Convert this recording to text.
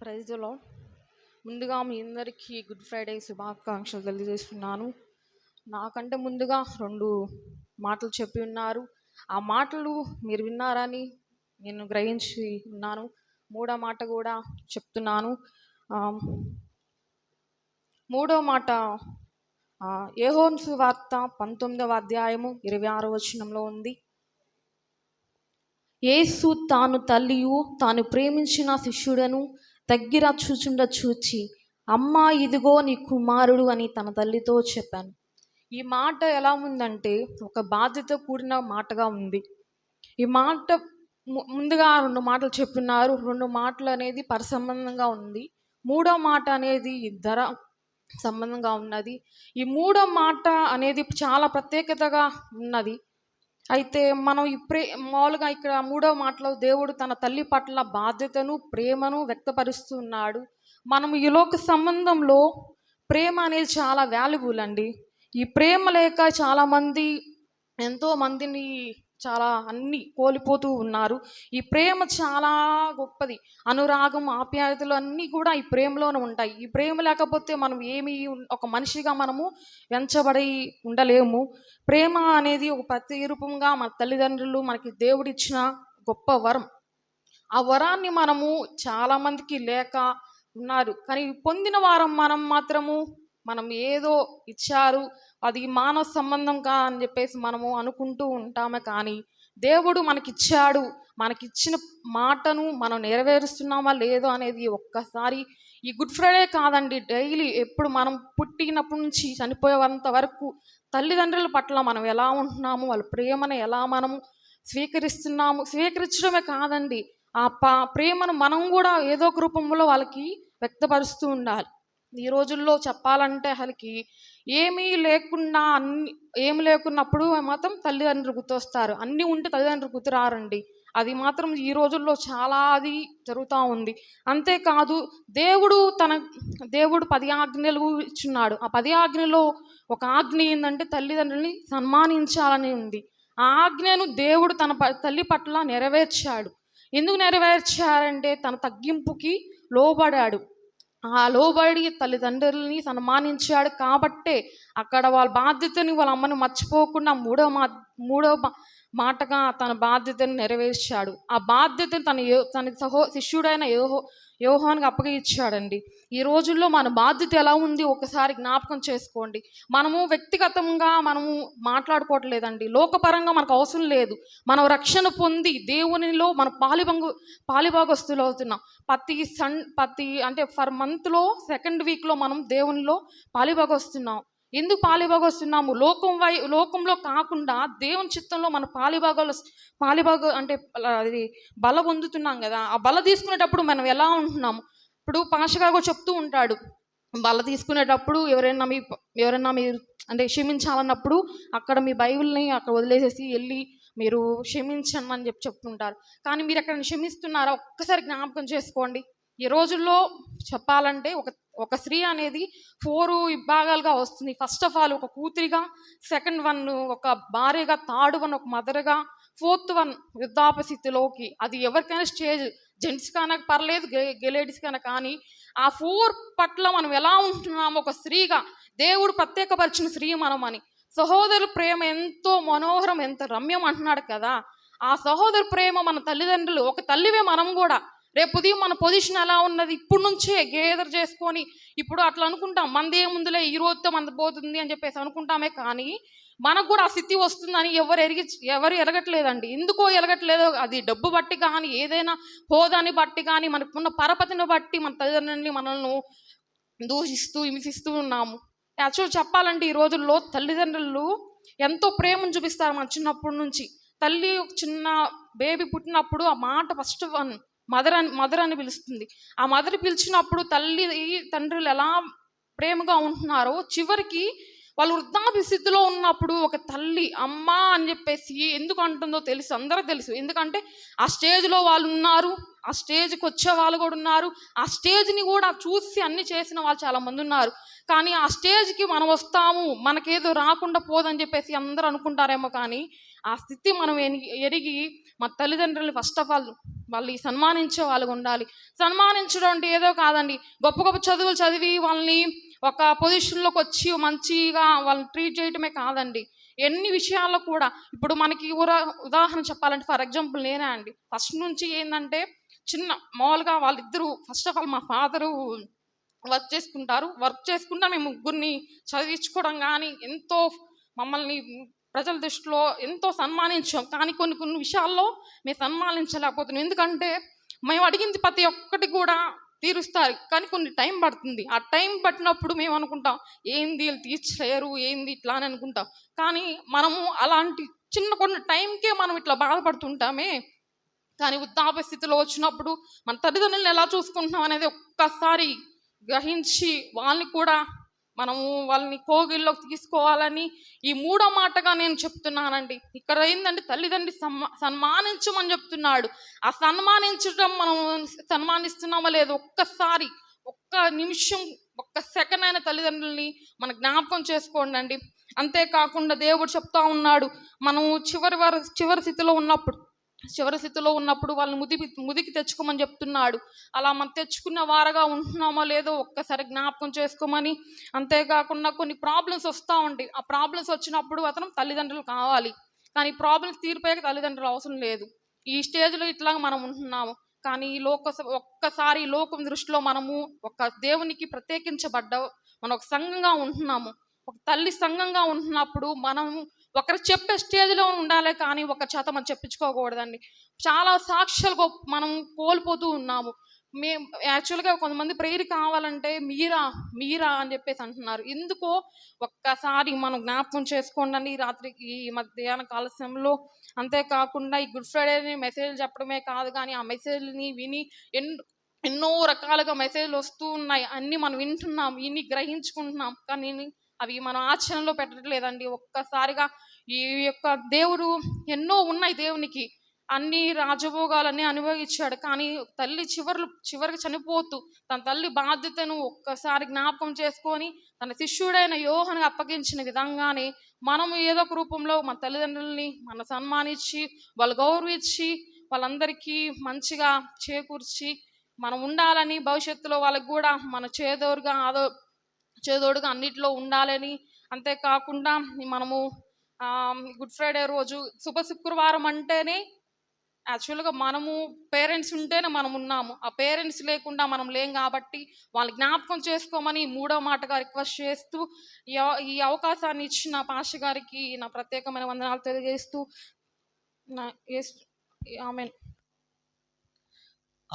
ప్రైజ్లో ముందుగా మీ అందరికీ గుడ్ ఫ్రైడే శుభాకాంక్షలు తెలియజేస్తున్నాను. నాకంటే ముందుగా రెండు మాటలు చెప్పి ఉన్నారు. ఆ మాటలు మీరు విన్నారని నేను గ్రహించి ఉన్నాను. మూడో మాట కూడా చెప్తున్నాను. మూడో మాట ఏహోన్సు వార్త పంతొమ్మిదవ అధ్యాయము ఇరవై ఆరో వచనంలో ఉంది. యేసు తాను తల్లియు తాను ప్రేమించిన శిష్యుడను దగ్గర చూచుండ చూచి అమ్మ ఇదిగో నీ కుమారుడు అని తన తల్లితో చెప్పాను. ఈ మాట ఎలా ఉందంటే ఒక బాధ్యత కూడిన మాటగా ఉంది. ఈ మాట ముందుగా రెండు మాటలు చెప్పున్నారు రెండు మాటలు అనేది పరసంబంధంగా ఉంది. మూడో మాట అనేది ధర సంబంధంగా ఉన్నది. ఈ మూడో మాట అనేది చాలా ప్రత్యేకతగా ఉన్నది. అయితే మనం ప్రే మామూలుగా ఇక్కడ మూడో మాటలో దేవుడు తన తల్లి పట్ల బాధ్యతను ప్రేమను వ్యక్తపరుస్తున్నాడు. మనం ఈ లోక సంబంధంలో ప్రేమ అనేది చాలా వాల్యుబుల్ అండి. ఈ ప్రేమ లేక చాలామంది ఎంతో మందిని చాలా అన్ని కోల్పోతూ ఉన్నారు. ఈ ప్రేమ చాలా గొప్పది. అనురాగం ఆప్యాయతలు అన్నీ కూడా ఈ ప్రేమలోనే ఉంటాయి. ఈ ప్రేమ లేకపోతే మనం ఏమి ఒక మనిషిగా మనము వెంచబడి ఉండలేము. ప్రేమ అనేది ఒక ప్రతి రూపంగా మన తల్లిదండ్రులు మనకి దేవుడిచ్చిన గొప్ప వరం. ఆ వరాన్ని మనము చాలామందికి లేక ఉన్నారు. కానీ పొందిన వారం మనం మాత్రము మనం ఏదో ఇచ్చారు అది మానవ సంబంధం కా అని చెప్పేసి మనము అనుకుంటూ ఉంటామే కానీ దేవుడు మనకిచ్చాడు మనకిచ్చిన మాటను మనం నెరవేరుస్తున్నామా లేదో అనేది ఒక్కసారి ఈ గుడ్ ఫ్రైడే కాదండి డైలీ ఎప్పుడు మనం పుట్టినప్పటి నుంచి చనిపోయేంత వరకు తల్లిదండ్రుల పట్ల మనం ఎలా ఉంటున్నాము వాళ్ళ ప్రేమను ఎలా మనము స్వీకరిస్తున్నాము స్వీకరించడమే కాదండి ఆ పా ప్రేమను మనం కూడా ఏదో ఒక రూపంలో వాళ్ళకి వ్యక్తపరుస్తూ ఉండాలి. ఈ రోజుల్లో చెప్పాలంటే అసలుకి ఏమీ లేకుండా అన్ని ఏమి లేకున్నప్పుడు మాత్రం తల్లిదండ్రులు గుర్తొస్తారు. అన్నీ ఉంటే తల్లిదండ్రులు గుర్తురారండి. అది మాత్రం ఈ రోజుల్లో చాలా అది జరుగుతూ ఉంది. అంతేకాదు దేవుడు తన దేవుడు పది ఆజ్ఞలు ఇచ్చున్నాడు. ఆ పది ఆజ్ఞలో ఒక ఆజ్ఞ ఏంటంటే తల్లిదండ్రుల్ని సన్మానించాలని ఉంది. ఆ ఆజ్ఞను దేవుడు తన ప- తల్లి పట్ల నెరవేర్చాడు. ఎందుకు నెరవేర్చారంటే తన తగ్గింపుకి లోబడాడు. ఆ లోబడి తల్లిదండ్రులని సన్మానించాడు కాబట్టే అక్కడ వాళ్ళ బాధ్యతని వాళ్ళ అమ్మని మర్చిపోకుండా మూడో మా మూడో మా- మాటగా తన బాధ్యతను నెరవేర్చాడు. ఆ బాధ్యతను తన యో తన సహో శిష్యుడైన యోహో యోహానికి అప్పగించాడండి. ఈ రోజుల్లో మన బాధ్యత ఎలా ఉంది ఒకసారి జ్ఞాపకం చేసుకోండి. మనము వ్యక్తిగతంగా మనము మాట్లాడుకోవట్లేదండి. లోకపరంగా మనకు అవసరం లేదు. మనం రక్షణ పొంది దేవునిలో మన పాలిభంగు పాలిభాగస్తులు అవుతున్నాం. ప్రతి సన్ ప్రతి అంటే ఫర్ మంత్లో సెకండ్ వీక్లో మనం దేవునిలో పాలిభాగస్తున్నాం ఎందుకు పాలిభాగస్తున్నాము? లోకం వై లోకంలో కాకుండా దేవుని చిత్తంలో మన పాలిభాగాలు పాలిభాగ అంటే అది బల పొందుతున్నాం కదా ఆ బల తీసుకునేటప్పుడు మనం ఎలా ఉంటున్నాము? ఇప్పుడు పాషగా చెప్తూ ఉంటాడు బల తీసుకునేటప్పుడు ఎవరైనా మీ ఎవరైనా మీరు అంటే క్షమించాలన్నప్పుడు అక్కడ మీ బైబిల్ని అక్కడ వదిలేసేసి వెళ్ళి మీరు క్షమించండి అని చెప్పి చెప్తుంటారు. కానీ మీరు అక్కడ క్షమిస్తున్నారా? ఒక్కసారి జ్ఞాపకం చేసుకోండి. ఈ రోజుల్లో చెప్పాలంటే ఒక ఒక స్త్రీ అనేది ఫోర్ విభాగాలుగా వస్తుంది. ఫస్ట్ ఆఫ్ ఆల్ ఒక కూతురిగా సెకండ్ వన్ ఒక భార్యగా థర్డ్ వన్ ఒక మదర్గా ఫోర్త్ వన్ వృద్ధాపస్థితిలోకి అది ఎవరికైనా స్టేజ్ జెంట్స్ కన్నా పర్లేదు గెలేడీస్ కన్నా కానీ ఆ ఫోర్ పట్ల మనం ఎలా ఉంటున్నాము ఒక స్త్రీగా దేవుడు ప్రత్యేకపరిచిన స్త్రీ మనం అని. సహోదరు ప్రేమ ఎంతో మనోహరం ఎంత రమ్యం అంటున్నాడు కదా. ఆ సహోదరు ప్రేమ మన తల్లిదండ్రులు ఒక తల్లివే మనం కూడా. రేపు ఉదయం మన పొజిషన్ ఎలా ఉన్నది? ఇప్పుడు నుంచే గేదర్ చేసుకొని ఇప్పుడు అట్లా అనుకుంటాం. మనది ఏముందిలే ఈ రోజుతో మనది పోతుంది అని చెప్పేసి అనుకుంటామే కానీ మనకు కూడా ఆ స్థితి వస్తుందని ఎవరు ఎరిగి ఎవరు ఎరగట్లేదండి. ఎందుకో ఎరగట్లేదో అది డబ్బు బట్టి కానీ ఏదైనా హోదాని బట్టి కానీ మనకున్న పరపతిని బట్టి మన తల్లిదండ్రులని మనల్ని దూషిస్తూ హింసిస్తూ ఉన్నాము. యాక్చువల్ చెప్పాలంటే ఈ రోజుల్లో తల్లిదండ్రులు ఎంతో ప్రేమను చూపిస్తారు మన చిన్నప్పటి నుంచి. తల్లి చిన్న బేబీ పుట్టినప్పుడు ఆ మాట ఫస్ట్ వన్ మదర్ అని మదర్ అని పిలుస్తుంది. ఆ మదర్ పిలిచినప్పుడు తల్లి తండ్రులు ఎలా ప్రేమగా ఉంటున్నారో చివరికి వాళ్ళు వృద్ధాపి స్థితిలో ఉన్నప్పుడు ఒక తల్లి అమ్మ అని చెప్పేసి ఎందుకు అంటుందో తెలుసు అందరూ తెలుసు. ఎందుకంటే ఆ స్టేజ్లో వాళ్ళు ఉన్నారు ఆ స్టేజ్కి వచ్చే వాళ్ళు కూడా ఉన్నారు ఆ స్టేజ్ని కూడా చూసి అన్ని చేసిన వాళ్ళు చాలా మంది ఉన్నారు. కానీ ఆ స్టేజ్కి మనం వస్తాము మనకేదో రాకుండా పోదని చెప్పేసి అందరూ అనుకుంటారేమో కానీ ఆ స్థితి మనం ఎరిగి మా తల్లిదండ్రులు ఫస్ట్ ఆఫ్ ఆల్ వాళ్ళని సన్మానించే వాళ్ళు ఉండాలి. సన్మానించడం అంటే ఏదో కాదండి. గొప్ప గొప్ప చదువులు చదివి వాళ్ళని ఒక పొజిషన్లోకి వచ్చి మంచిగా వాళ్ళని ట్రీట్ చేయటమే కాదండి. ఎన్ని విషయాల్లో కూడా ఇప్పుడు మనకి ఉరా- ఉదాహరణ చెప్పాలంటే ఫర్ ఎగ్జాంపుల్ నేనే అండి. ఫస్ట్ నుంచి ఏంటంటే చిన్న మామూలుగా వాళ్ళిద్దరూ ఫస్ట్ ఆఫ్ ఆల్ మా ఫాదరు వర్క్ చేసుకుంటారు. వర్క్ చేసుకుంటా మేము ముగ్గురిని చదివించుకోవడం కానీ ఎంతో మమ్మల్ని ప్రజల దృష్టిలో ఎంతో సన్మానించాం. కానీ కొన్ని కొన్ని విషయాల్లో మేము సన్మానించలేకపోతున్నాం. ఎందుకంటే మేము అడిగింది ప్రతి ఒక్కటి కూడా తీరుస్తారు కానీ కొన్ని టైం పడుతుంది. ఆ టైం పట్టినప్పుడు మేము అనుకుంటాం ఏంది వీళ్ళు తీర్చలేరు? ఏంది ఇట్లా అని అనుకుంటాం. కానీ మనము అలాంటి చిన్న కొన్ని టైంకే మనం ఇట్లా బాధపడుతుంటామే. కానీ వృద్ధాప్య స్థితిలో వచ్చినప్పుడు మన తల్లిదండ్రులను ఎలా చూసుకుంటున్నాం అనేది ఒక్కసారి గ్రహించి వాళ్ళని కూడా మనము వాళ్ళని కోగిల్లోకి తీసుకోవాలని ఈ మూడో మాటగా నేను చెప్తున్నానండి. ఇక్కడ ఏంటంటే తల్లిదండ్రి సన్మా సన్మానించమని చెప్తున్నాడు. ఆ సన్మానించడం మనం సన్మానిస్తున్నామో లేదో ఒక్కసారి ఒక్క నిమిషం ఒక్క సెకండ్ అయిన తల్లిదండ్రుల్ని మన జ్ఞాపకం చేసుకోండి అండి అంతేకాకుండా దేవుడు చెప్తా ఉన్నాడు. మనం చివరి వర చివరి స్థితిలో ఉన్నప్పుడు చివరి స్థితిలో ఉన్నప్పుడు వాళ్ళని ముది ముదికి తెచ్చుకోమని చెప్తున్నాడు. అలా మనం తెచ్చుకున్న వారగా ఉంటున్నామో లేదో ఒక్కసారి జ్ఞాపకం చేసుకోమని అంతేకాకుండా కొన్ని ప్రాబ్లమ్స్ వస్తూ ఉంటాయి. ఆ ప్రాబ్లమ్స్ వచ్చినప్పుడు అతను తల్లిదండ్రులు కావాలి. కానీ ప్రాబ్లమ్స్ తీరిపోయాక తల్లిదండ్రులు అవసరం లేదు. ఈ స్టేజ్లో ఇట్లా మనం ఉంటున్నాము. కానీ ఈ లోక ఒక్కసారి లోకం దృష్టిలో మనము ఒక దేవునికి ప్రత్యేకించబడ్డ మనం ఒక సంఘంగా ఉంటున్నాము. ఒక తల్లి సంఘంగా ఉంటున్నప్పుడు మనం ఒకరు చెప్పే స్టేజ్లో ఉండాలి కానీ ఒక చేత మనం చెప్పించుకోకూడదండి. చాలా సాక్ష్యాలు మనం కోల్పోతూ ఉన్నాము. మేము యాక్చువల్గా కొంతమంది ప్రేయర్ కావాలంటే మీరా మీరా అని చెప్పేసి అంటున్నారు. ఎందుకో ఒక్కసారి మనం జ్ఞాపకం చేసుకోండి ఈ రాత్రి ఈ మధ్యాహ్న కాల సమయంలో అంతేకాకుండా ఈ గుడ్ ఫ్రైడేని మెసేజ్ చెప్పడమే కాదు కానీ ఆ మెసేజ్ని విని ఎన్నో ఎన్నో రకాలుగా మెసేజ్లు వస్తూ ఉన్నాయి. అన్నీ మనం వింటున్నాం ఇన్ని గ్రహించుకుంటున్నాం. కానీ అవి మనం ఆచరణలో పెట్టట్లేదండి ఒక్కసారిగా ఈ యొక్క దేవుడు ఎన్నో ఉన్నాయి దేవునికి. అన్ని రాజభోగాలన్నీ అనుభవించాడు. కానీ తల్లి చివరి చివరికి చనిపోతూ తన తల్లి బాధ్యతను ఒక్కసారి జ్ఞాపకం చేసుకొని తన శిష్యుడైన యోహను అప్పగించిన విధంగానే మనం ఏదో ఒక రూపంలో మన తల్లిదండ్రుల్ని మన సన్మానించి వాళ్ళు గౌరవించి వాళ్ళందరికీ మంచిగా చేకూర్చి మనం ఉండాలని భవిష్యత్తులో వాళ్ళకి కూడా మన చేదోరుగా ఆదో చేదోడుగా అన్నిట్లో ఉండాలని అంతేకాకుండా మనము గుడ్ ఫ్రైడే రోజు శుభ శుక్రవారం అంటేనే యాక్చువల్గా మనము పేరెంట్స్ ఉంటేనే మనం ఉన్నాము. ఆ పేరెంట్స్ లేకుండా మనం లేం కాబట్టి వాళ్ళు జ్ఞాపకం చేసుకోమని మూడో మాటగా రిక్వెస్ట్ చేస్తూ ఈ ఈ అవకాశాన్ని ఇచ్చిన పాష గారికి నా ప్రత్యేకమైన వందనాలు తెలియజేస్తూ నా ఆమె